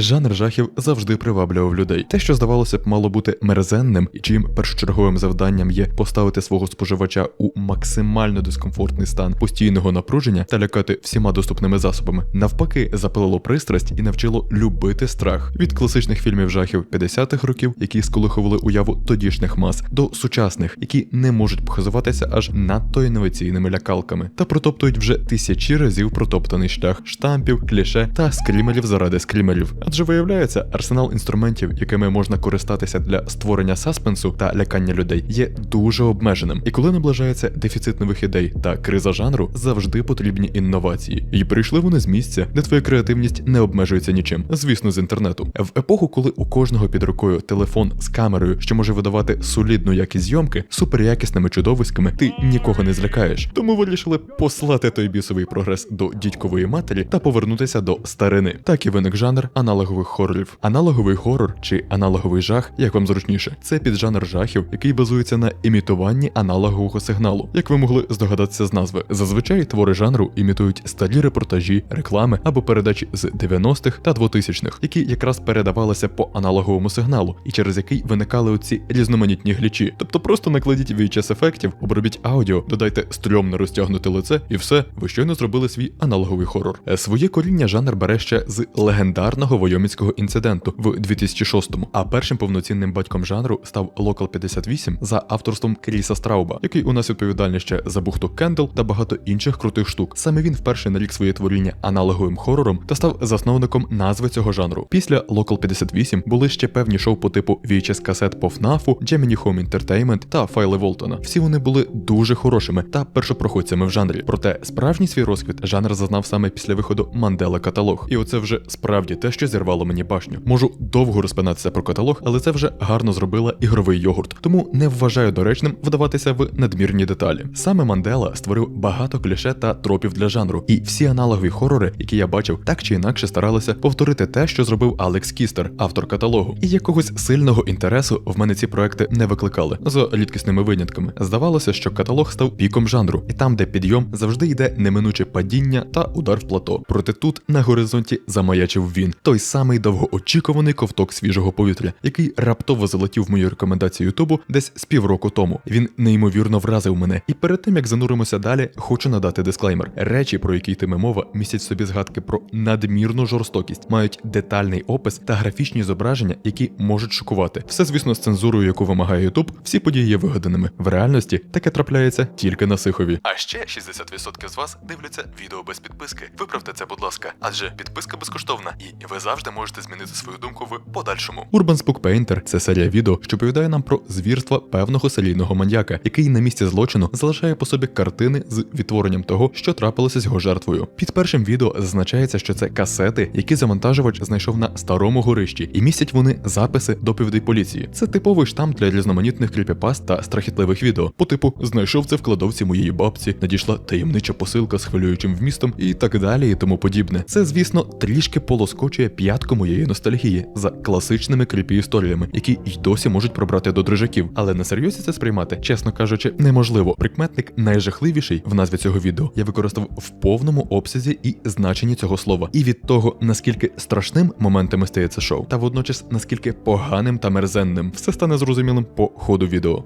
Жанр жахів завжди приваблював людей. Те, що здавалося б, мало бути мерзенним, і чиїм першочерговим завданням є поставити свого споживача у максимально дискомфортний стан постійного напруження та лякати всіма доступними засобами, навпаки, запалило пристрасть і навчило любити страх від класичних фільмів жахів 50-х років, які сколихували уяву тодішніх мас, до сучасних, які не можуть похизуватися аж надто інноваційними лякалками, та протоптують вже тисячі разів протоптаний шлях штампів, кліше та скрімерів заради скрімерів. Адже виявляється, арсенал інструментів, якими можна користатися для створення саспенсу та лякання людей, є дуже обмеженим. І коли наближається дефіцит нових ідей та криза жанру, завжди потрібні інновації. І прийшли вони з місця, де твоя креативність не обмежується нічим, звісно, з інтернету. В епоху, коли у кожного під рукою телефон з камерою, що може видавати солідну якість зйомки, суперякісними чудовиськами, ти нікого не злякаєш. Тому вирішили послати той бісовий прогрес до дідькової матері та повернутися до старини. Так і виник жанр аналогових хорорів. Аналоговий хорор чи аналоговий жах, як вам зручніше, це піджанр жахів, який базується на імітуванні аналогового сигналу, як ви могли здогадатися з назви. Зазвичай твори жанру імітують старі репортажі, реклами або передачі з 90-х та 2000-х, які якраз передавалися по аналоговому сигналу, і через який виникали оці різноманітні глічі. Тобто просто накладіть VHS ефектів, обробіть аудіо, додайте стрьомно розтягнуте лице, і все, ви щойно зробили свій аналоговий хорор. Е, Своє коріння жанр бере ще з легендарного войоміцького інциденту в 2006-му, а першим повноцінним батьком жанру став Local 58 за авторством Кріса Страуба, який у нас відповідальний ще за бухту Кендл та багато інших крутих штук. Саме він вперше нарік своє творіння аналоговим хорором та став засновником назви цього жанру. Після Local 58 були ще певні шоу по типу VHS касет по FNAF, Gemini Home Entertainment та файли Волтона. Всі вони були дуже хорошими та першопроходцями в жанрі. Проте справжній свій розквіт жанр зазнав саме після виходу Мандела каталог. І оце вже справді те, що зірвало мені башню. Можу довго розпинатися про каталог, але це вже гарно зробила ігровий йогурт. Тому не вважаю доречним вдаватися в надмірні деталі. Саме Мандела створив багато кліше та тропів для жанру, і всі аналогові хорори, які я бачив, так чи інакше старалися повторити те, що зробив Алекс Кістер, автор каталогу. І якогось сильного інтересу в мене ці проекти не викликали за рідкісними винятками. Здавалося, що каталог став піком жанру, і там, де підйом, завжди йде неминуче падіння та удар в плато. Проте тут на горизонті замаячив він, той самий довгоочікуваний ковток свіжого повітря, який раптово залетів в мої рекомендації Ютубу десь з півроку тому. Він неймовірно вразив мене. І перед тим як зануримося далі, хочу надати дисклеймер. Речі, про які йтиме мова, містять собі згадки про надмірну жорстокість, мають детальний опис та графічні зображення, які можуть шокувати. Все, звісно, з цензурою, яку вимагає Ютуб, всі події є вигаданими. В реальності таке трапляється тільки на сихові. А ще 60% з вас дивляться відео без підписки. Виправте це, будь ласка, адже підписка безкоштовна, і ви завжди можете змінити свою думку в подальшому. Urban Spook Painter – це серія відео, що повідає нам про звірства певного серійного маньяка, який на місці злочину залишає по собі картини з відтворенням того, що трапилося з його жертвою. Під першим відео зазначається, що це касети, які завантажувач знайшов на старому горищі, і містять вони записи доповідей поліції. Це типовий штамп для різноманітних кріпіпаст та страхітливих відео. По типу знайшов це в кладовці моєї бабці, надійшла таємнича посилка з хвилюючим вмістом і так далі, і тому подібне. Це, звісно, трішки полоскочує п'ятку моєї ностальгії за класичними кріпі історіями, які й досі можуть пробрати до дрижаків. Але на серйозі це сприймати, чесно кажучи, неможливо. Прикметник найжахливіший в назві цього відео я використав в повному обсязі і значенні цього слова. І від того, наскільки страшним моментами стає це шоу, та водночас наскільки поганим та мерзенним, все стане зрозумілим по ходу відео.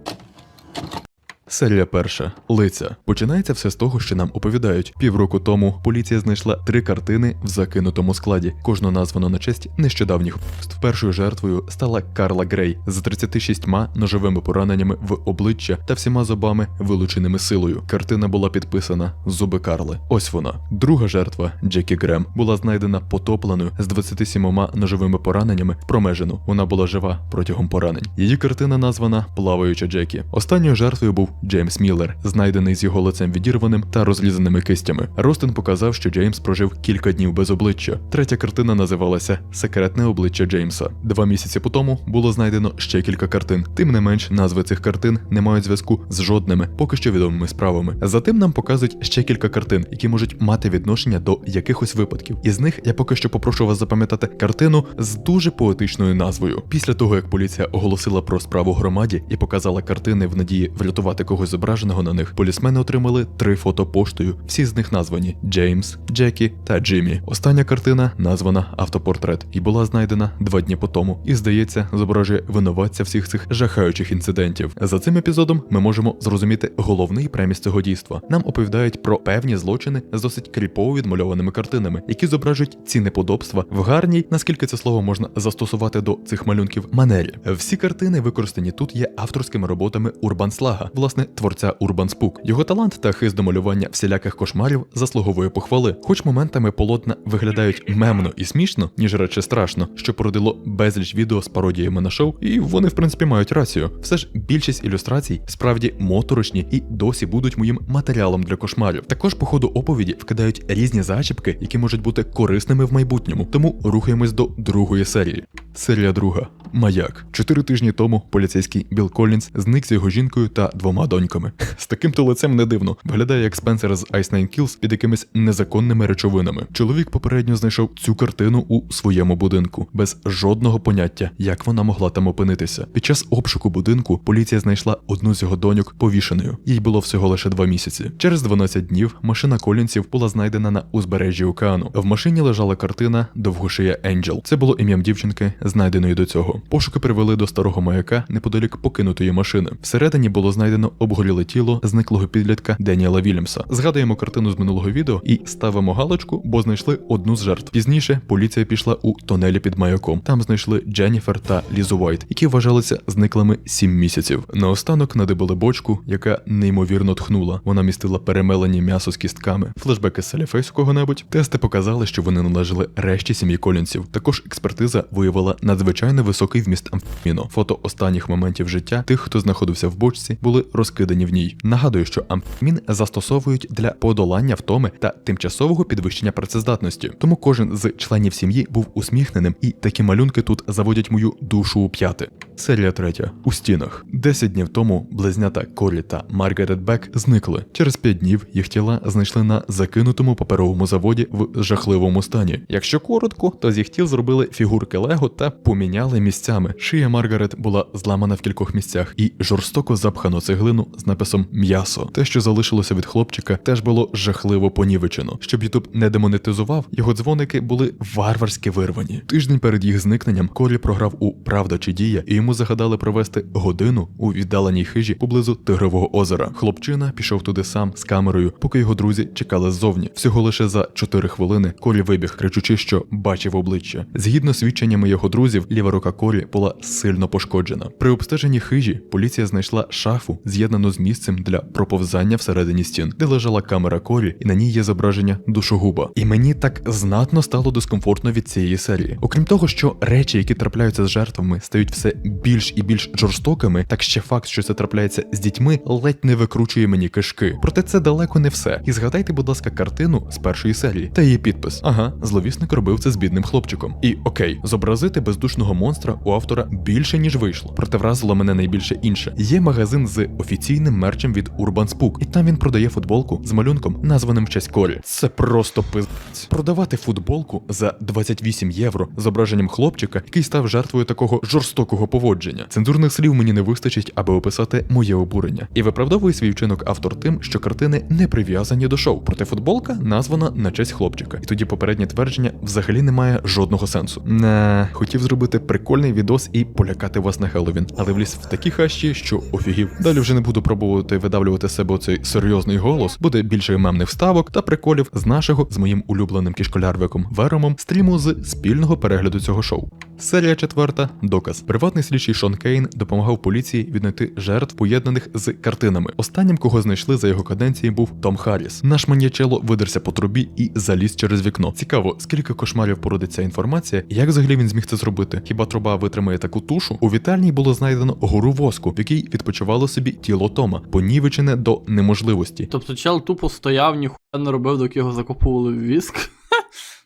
Серія перша лиця починається все з того, що нам оповідають. Півроку тому поліція знайшла три картини в закинутому складі. Кожну названо на честь нещодавніх вбивств. Першою жертвою стала Карла Грей з 36 ножовими пораненнями в обличчя та всіма зубами, вилученими силою. Картина була підписана Зуби Карли. Ось вона. Друга жертва Джекі Грем була знайдена потопленою з 27 ножовими пораненнями в промежину. Вона була жива протягом поранень. Її картина названа Плаваюча Джекі. Останньою жертвою був Джеймс Міллер, знайдений з його лицем відірваним та розлізаними кистями. Ростин показав, що Джеймс прожив кілька днів без обличчя. Третя картина називалася Секретне обличчя Джеймса. Два місяці по тому було знайдено ще кілька картин. Тим не менш, назви цих картин не мають зв'язку з жодними, поки що відомими справами. Затим нам показують ще кілька картин, які можуть мати відношення до якихось випадків. Із них я поки що попрошу вас запам'ятати картину з дуже поетичною назвою. Після того, як поліція оголосила про справу громаді і показала картини в надії врятувати когось зображеного на них, полісмени отримали три фото поштою. Всі з них названі Джеймс, Джекі та Джиммі. Остання картина названа автопортрет і була знайдена два дні по тому. І здається, зображує винуватця всіх цих жахаючих інцидентів. За цим епізодом ми можемо зрозуміти головний преміс цього дійства. Нам оповідають про певні злочини з досить кріпово відмальованими картинами, які зображують ці неподобства в гарній, наскільки це слово можна застосувати до цих малюнків манері. Всі картини використані тут є авторськими роботами Урбан Слага, власне, творця Урбан Спук. Його талант та хист до малювання всіляких кошмарів заслуговує похвали. Хоч моментами полотна виглядають мемно і смішно, ніж радше страшно, що породило безліч відео з пародіями на шоу, і вони в принципі мають рацію. Все ж більшість ілюстрацій справді моторошні і досі будуть моїм матеріалом для кошмарів. Також по ходу оповіді вкидають різні зачіпки, які можуть бути корисними в майбутньому. Тому рухаємось до другої серії. Серія друга. Маяк. Чотири тижні тому поліцейський Білл Коллінз зник з його жінкою та двома доньками. З таким то лицем не дивно. Виглядає як Спенсер з Ice Nine Kills під якимись незаконними речовинами. Чоловік попередньо знайшов цю картину у своєму будинку, без жодного поняття, як вона могла там опинитися. Під час обшуку будинку поліція знайшла одну з його доньок повішеною. Їй було всього лише два місяці. Через 12 днів машина Колінсів була знайдена на узбережжі океану. В машині лежала картина Довгошия Енджел. Це було ім'ям дівчинки, знайденої до цього. Пошуки привели до старого маяка неподалік покинутої машини. Всередині було знайдено обгоріле тіло зниклого підлітка Деніела Вільямса. Згадуємо картину з минулого відео і ставимо галочку, бо знайшли одну з жертв. Пізніше поліція пішла у тонелі під маяком. Там знайшли Дженніфер та Лізу Вайт, які вважалися зниклими 7 місяців. Наостанок надибали бочку, яка неймовірно тхнула. Вона містила перемелені м'ясо з кістками, флешбеки з кого-небудь. Тести показали, що вони належали решті сім'ї Колінсів. Також експертиза виявила надзвичайно високий вміст амфетаміну. Фото останніх моментів життя тих, хто знаходився в бочці, були розкидані в ній. Нагадую, що амфетамін застосовують для подолання втоми та тимчасового підвищення працездатності. Тому кожен з членів сім'ї був усміхненим, і такі малюнки тут заводять мою душу у п'яти. Серія третя у стінах. Десять днів тому близнята Корі та Маргарет Бек зникли. Через п'ять днів їх тіла знайшли на закинутому паперовому заводі в жахливому стані. Якщо коротко, то з їх тіл зробили фігурки Лего та поміняли місцями. Шия Маргарет була зламана в кількох місцях і жорстоко запхано цеглину з написом м'ясо. Те, що залишилося від хлопчика, теж було жахливо понівечено. Щоб Ютуб не демонетизував, його дзвоники були варварськи вирвані. Тиждень перед їх зникненням Корі програв у Правда чи дія, і йому загадали провести годину у віддаленій хижі поблизу Тигрового озера. Хлопчина пішов туди сам з камерою, поки його друзі чекали ззовні. Всього лише за 4 хвилини Корі вибіг, кричучи, що бачив обличчя. Згідно свідченнями його друзів, ліва рука Корі була сильно пошкоджена. При обстеженні хижі поліція знайшла шафу, з'єднану з місцем для проповзання всередині стін, де лежала камера Корі, і на ній є зображення душогуба. І мені так знатно стало дискомфортно від цієї серії. Окрім того, що речі, які трапляються з жертвами, стають все більш і більш жорстокими, так ще факт, що це трапляється з дітьми, ледь не викручує мені кишки. Проте це далеко не все. І згадайте, будь ласка, картину з першої серії та її підпис. Ага, зловісник робив це з бідним хлопчиком. І окей, зобразити бездушного монстра у автора більше ніж вийшло. Проте вразило мене найбільше інше. Є магазин з офіційним мерчем від Urban Spook, і там він продає футболку з малюнком, названим в честь Корі. Це просто пиздець. Продавати футболку за 28 євро зображенням хлопчика, який став жертвою такого жорстокого поводження. Цензурних слів мені не вистачить, аби описати моє обурення. І виправдовує свій вчинок автор тим, що картини не прив'язані до шоу. Проте футболка названа на честь хлопчика. І тоді попереднє твердження взагалі не має жодного сенсу. Не хотів зробити прикольний відос і полякати вас на Хеллоуін, але вліз в такі хащі, що офігів. Далі вже не буду пробувати видавлювати себе цей серйозний голос. Буде більше мемних вставок та приколів з нашого з моїм улюбленим кішколярвиком Веромом стріму з спільного перегляду цього шоу. Серія четверта доказ. Приватний слідчий Шон Кейн допомагав поліції віднайти жертв, поєднаних з картинами. Останнім, кого знайшли за його каденції, був Том Харріс. Наш маньячело видерся по трубі і заліз через вікно. Цікаво, скільки кошмарів породить ця інформація, як взагалі він зміг це зробити? Хіба труба витримає таку тушу? У вітальні було знайдено гору воску, в якій відпочивало собі тіло Тома, понівечене до неможливості. Тобто чел тупо стояв, ніхуя не робив, доки його закопували в віск.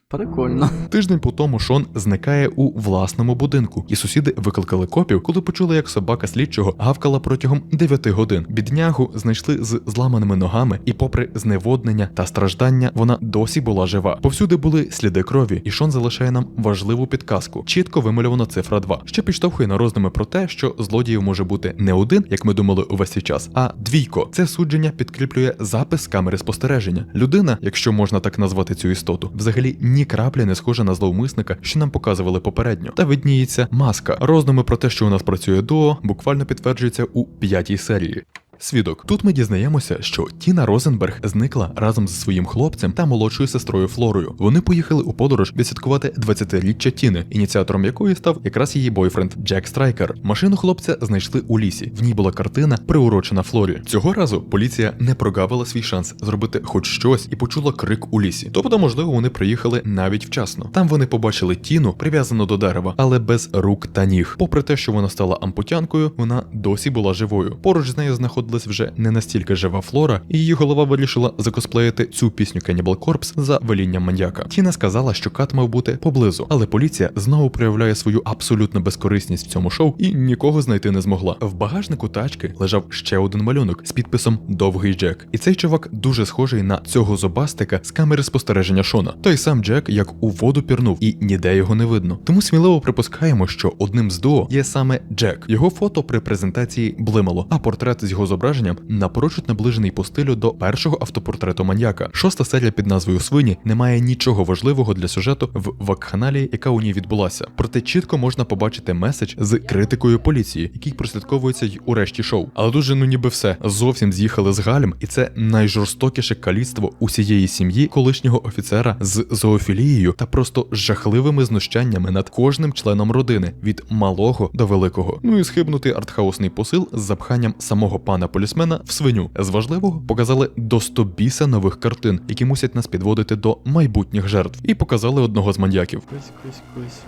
Прикольно. Тиждень по тому Шон зникає у власному будинку, і сусіди викликали копів, коли почули, як собака слідчого гавкала протягом 9 годин. Біднягу знайшли з зламаними ногами, і, попри зневоднення та страждання, вона досі була жива. Повсюди були сліди крові, і Шон залишає нам важливу підказку. Чітко вимальована цифра 2, що підштовхує на роздуми про те, що злодіїв може бути не один, як ми думали увесь цей час, а двійко. Це судження підкріплює запис камери спостереження. Людина, якщо можна так назвати цю істоту, взагалі краплі не схожа на зловмисника, що нам показували попередньо. Та видніється маска. Роздуми про те, що у нас працює дуо, буквально підтверджується у п'ятій серії. Свідок. Тут ми дізнаємося, що Тіна Розенберг зникла разом зі своїм хлопцем та молодшою сестрою Флорою. Вони поїхали у подорож відсвяткувати 20-річчя Тіни, ініціатором якої став якраз її бойфренд Джек Страйкер. Машину хлопця знайшли у лісі. В ній була картина, приурочена Флорі. Цього разу поліція не прогавила свій шанс зробити хоч щось і почула крик у лісі. Тобто, можливо, вони приїхали навіть вчасно. Там вони побачили Тіну, прив'язану до дерева, але без рук та ніг. Попри те, що вона стала ампутянкою, вона досі була живою. Поруч з нею знаходилась вже не настільки жива Флора, і її голова вирішила закосплеїти цю пісню Cannibal Corpse за велінням маньяка. Тіна сказала, що кат мав бути поблизу, але поліція знову проявляє свою абсолютну безкорисність в цьому шоу і нікого знайти не змогла. В багажнику тачки лежав ще один малюнок з підписом Довгий Джек. І цей чувак дуже схожий на цього зубастика з камери спостереження Шона. Той сам Джек як у воду пірнув, і ніде його не видно. Тому сміливо припускаємо, що одним з дуо є саме Джек. Його фото при презентації блимало, а портрет з його зображенням напрочуд наближений по стилю до першого автопортрету маньяка. Шоста серія під назвою Свині не має нічого важливого для сюжету в вакханалії, яка у ній відбулася. Проте чітко можна побачити меседж з критикою поліції, який прослідковується й у решті шоу. Але дуже ну ніби все зовсім з'їхали з гальм, і це найжорстокіше каліцтво усієї сім'ї колишнього офіцера з зоофілією та просто жахливими знущаннями над кожним членом родини від малого до великого. Ну і схибнутий артхаусний посил з запханням самого пана полісмена в свиню. З важливого показали до 100 біса нових картин, які мусять нас підводити до майбутніх жертв, і показали одного з маньяків.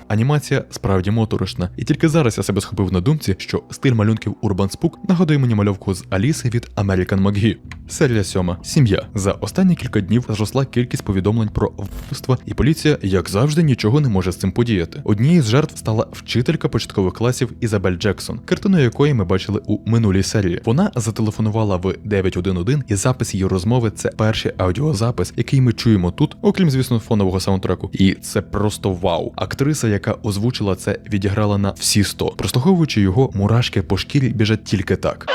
Анімація справді моторошна, і тільки зараз я себе схопив на думці, що стиль малюнків Urban Spook нагадує мені мальовку з Аліси від American McGee. Серія сьома сім'я. За останні кілька днів зросла кількість повідомлень про вбивства, і поліція, як завжди, нічого не може з цим подіяти. Однією з жертв стала вчителька початкових класів Ізабель Джексон, картину якої ми бачили у минулій серії. Вона зателефонувала в 911, і запис її розмови це перший аудіозапис, який ми чуємо тут, окрім звісно, фонового саундтреку. І це просто вау. Актриса, яка озвучила це, відіграла на всі 100. Прослуховуючи його, мурашки по шкірі біжать тільки так.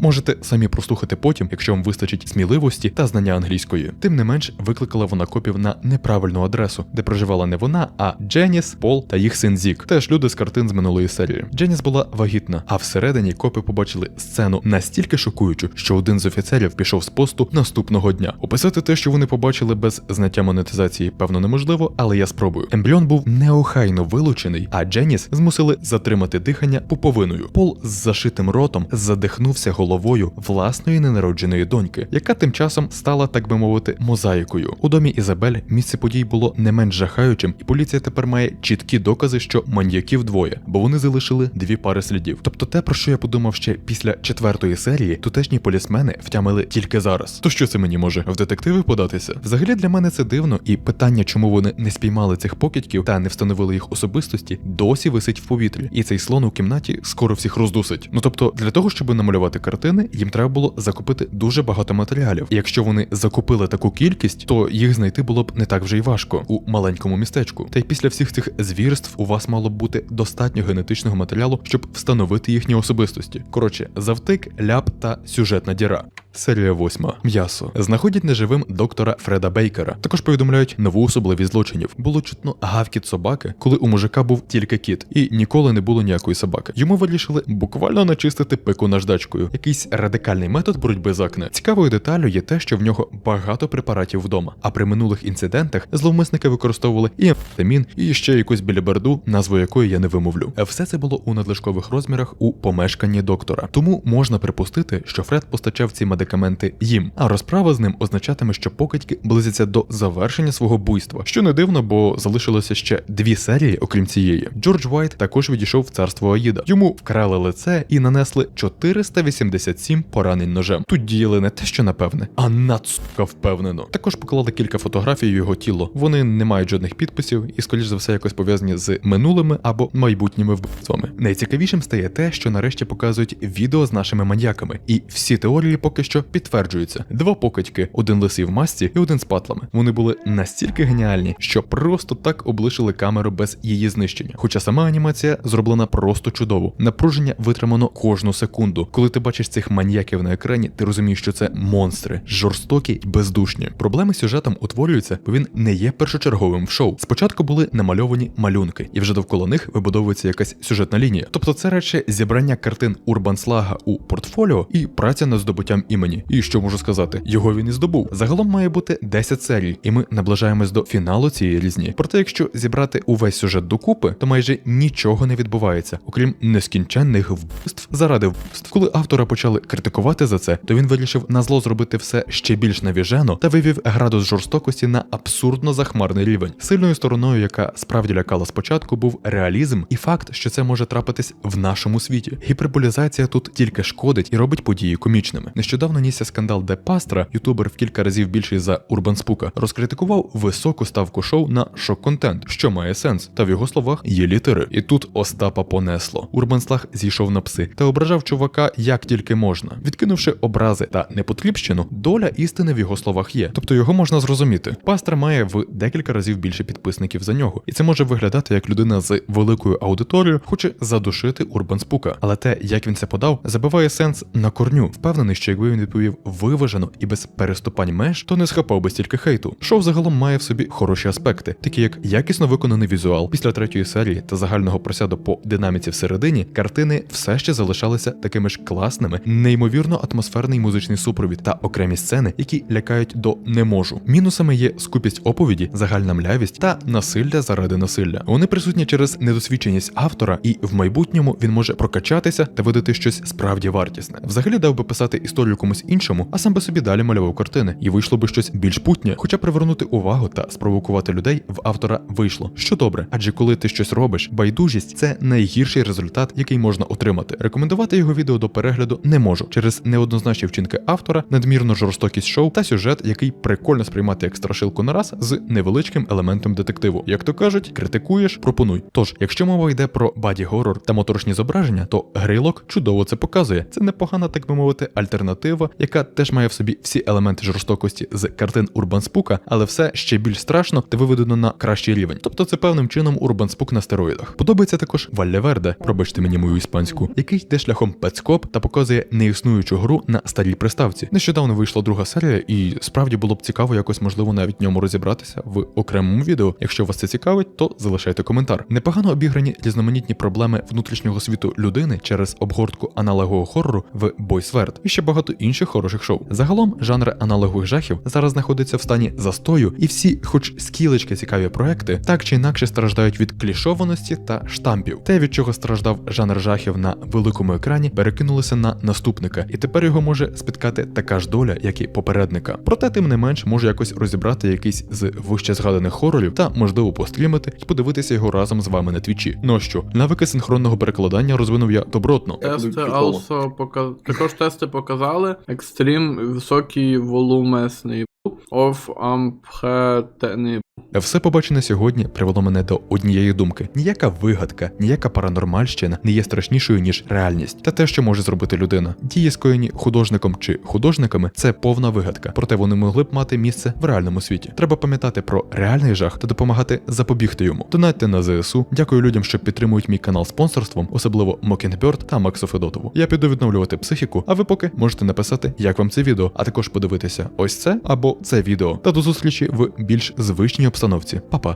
Можете самі прослухати потім, якщо вам вистачить сміливості та знання англійської. Тим не менш, викликала вона копів на неправильну адресу, де проживала не вона, а Дженіс, Пол та їх син Зік. Теж люди з картин з минулої серії. Дженіс була вагітна, а всередині копи побачили сцену настільки шокуючу, що один з офіцерів пішов з посту наступного дня. Описати те, що вони побачили без знаття монетизації, певно, неможливо, але я спробую. Ембріон був неохайно вилучений, а Дженіс змусили затримати дихання пуповиною. Пол з зашитим ротом задихнувся головою власної ненародженої доньки, яка тим часом стала, так би мовити, мозаїкою. У домі Ізабель місце подій було не менш жахаючим, і поліція тепер має чіткі докази, що маньяків двоє, бо вони залишили дві пари слідів. Тобто, те, про що я подумав ще після четвертої серії, тутешні полісмени втямили тільки зараз. То що це мені може в детективи податися? Взагалі для мене це дивно, і питання, чому вони не спіймали цих покидьків та не встановили їх особистості, досі висить в повітрі. І цей слон у кімнаті скоро всіх роздусить. Ну тобто, для того, щоб намалювати картини, їм треба було закупити дуже багато матеріалів. І якщо вони закупили таку кількість, то їх знайти було б не так вже й важко у маленькому містечку. Та й після всіх цих звірств у вас мало б бути достатньо генетичного матеріалу, щоб встановити їхні особистості. Коротше, завтик, ляп та сюжетна діра. Серія восьма. М'ясо. Знаходять неживим доктора Фреда Бейкера. Також повідомляють нову особливість злочинів. Було чутно гавкіт собаки, коли у мужика був тільки кіт, і ніколи не було ніякої собаки. Йому вирішили буквально начистити пику наждачкою. Якийсь радикальний метод боротьби з акне. Цікавою деталю є те, що в нього багато препаратів вдома. А при минулих інцидентах зловмисники використовували і амфетамін, і ще якусь біліберду, назву якої я не вимовлю. Все це було у надлишкових розмірах у помешканні доктора. Тому можна припустити, що Фред постачав ці медикаменти медикаменти їм. А розправа з ним означатиме, що покидьки близяться до завершення свого буйства, що не дивно, бо залишилося ще дві серії, окрім цієї. Джордж Вайт також відійшов в царство Аїда. Йому вкрали лице і нанесли 487 поранень ножем. Тут діяли не те, що напевне, а нацука впевнено. Також поклали кілька фотографій його тіло. Вони не мають жодних підписів і, скоріш за все, якось пов'язані з минулими або майбутніми вбивствами. Найцікавішим стає те, що нарешті показують відео з нашими маньяками, і всі теорії поки що підтверджуються. Два покидьки, один лисий в масці і один з патлами. Вони були настільки геніальні, що просто так облишили камеру без її знищення. Хоча сама анімація зроблена просто чудово. Напруження витримано кожну секунду. Коли ти бачиш цих маньяків на екрані, ти розумієш, що це монстри, жорстокі й бездушні. Проблеми з сюжетом утворюються, бо він не є першочерговим в шоу. Спочатку були намальовані малюнки, і вже довкола них вибудовується якась сюжетна лінія. Тобто це радше зібрання картин Урбанслага у портфоліо і праця над здобуттям імені. І що можу сказати, його він і здобув. Загалом має бути 10 серій, і ми наближаємось до фіналу цієї різні. Проте, якщо зібрати увесь сюжет докупи, то майже нічого не відбувається, окрім нескінченних вбивств заради вбивств. Коли автора почали критикувати за це, то він вирішив на зло зробити все ще більш навіжено та вивів градус жорстокості на абсурдно захмарний рівень. Сильною стороною, яка справді лякала спочатку, був реалізм і факт, що це може трапитись в нашому світі. Гіперболізація тут тільки шкодить і робить події комічними. Нещодавно нісся скандал, де Пастра, ютубер в кілька разів більший за Урбан Спука, розкритикував високу ставку шоу на шок-контент, що має сенс. Та в його словах є літери. І тут Остапа понесло. Урбанслаг зійшов на пси та ображав чувака як тільки можна, відкинувши образи та непотрібщину, доля істини в його словах є. Тобто його можна зрозуміти. Пастра має в декілька разів більше підписників за нього, і це може виглядати як людина з великою аудиторією хоче задушити Урбан Спука. Але те, як він це подав, забиває сенс на корню. Впевнений, що якби він відповів виважено і без переступань меж, то не схапав би стільки хейту. Шоу загалом має в собі хороші аспекти, такі як якісно виконаний візуал після третьої серії та загального просяду по динаміці всередині, картини все ще залишалися такими ж класними, неймовірно атмосферний музичний супровід та окремі сцени, які лякають до не можу. Мінусами є скупість оповіді, загальна млявість та насилля заради насилля. Вони присутні через недосвідченість автора, і в майбутньому він може прокачатися та видати щось справді вартісне. Взагалі дав би писати історію комусь іншому, а сам би собі далі малював картини, і вийшло би щось більш путнє, хоча привернути увагу та спровокувати людей в автора вийшло. Що добре, адже коли ти щось робиш, байдужість це найгірший результат, який можна отримати. Рекомендувати його відео до перегляду не можу через неоднозначні вчинки автора, надмірну жорстокість шоу та сюжет, який прикольно сприймати як страшилку на раз з невеличким елементом детективу. Як то кажуть, критикуєш, пропонуй. Тож, якщо мова йде про баді горор та моторошні зображення, то Грейлок чудово це показує. Це непогана, так би мовити, альтернатива, яка теж має в собі всі елементи жорстокості з картин Урбан Спука, але все ще більш страшно та виведено на кращий рівень. Тобто це певним чином Урбан Спук на стероїдах. Подобається також Валле Верде, пробачте мені мою іспанську, який йде шляхом пецкоп та показує неіснуючу гру на старій приставці. Нещодавно вийшла друга серія, і справді було б цікаво якось можливо навіть ньому розібратися в окремому відео. Якщо вас це цікавить, то залишайте коментар. Непогано обіграні різноманітні проблеми внутрішнього світу людини через обгортку аналогового хорору в Бойсверд і ще багато інших хороших шоу. Загалом жанр аналогових жахів зараз знаходиться в стані застою, і всі, хоч скілечки цікаві проекти, так чи інакше страждають від клішованості та штампів. Те, від чого страждав жанр жахів на великому екрані, перекинулося на наступника, і тепер його може спіткати така ж доля, як і попередника. Проте, тим не менш, може якось розібрати якийсь з вище згаданих хорорів та можливо пострімити і подивитися його разом з вами на твічі. Ну а що, навики синхронного перекладання розвинув я добротно. Тести also пока... також тести показали екстрім високий волумесний of ампхетений. Все побачене сьогодні привело мене до однієї думки: ніяка вигадка, ніяка паранормальщина не є страшнішою ніж реальність та те, що може зробити людина. Дії, скоєні художником чи художниками, це повна вигадка, проте вони могли б мати місце в реальному світі. Треба пам'ятати про реальний жах та допомагати запобігти йому. Донатьте на ЗСУ. Дякую людям, що підтримують мій канал спонсорством, особливо Mockingbird та Максу Федотову. Я піду відновлювати психіку, а ви поки можете написати, як вам це відео, а також подивитися ось це або це відео. Та до зустрічі в більш звичній обстановці. Па-па.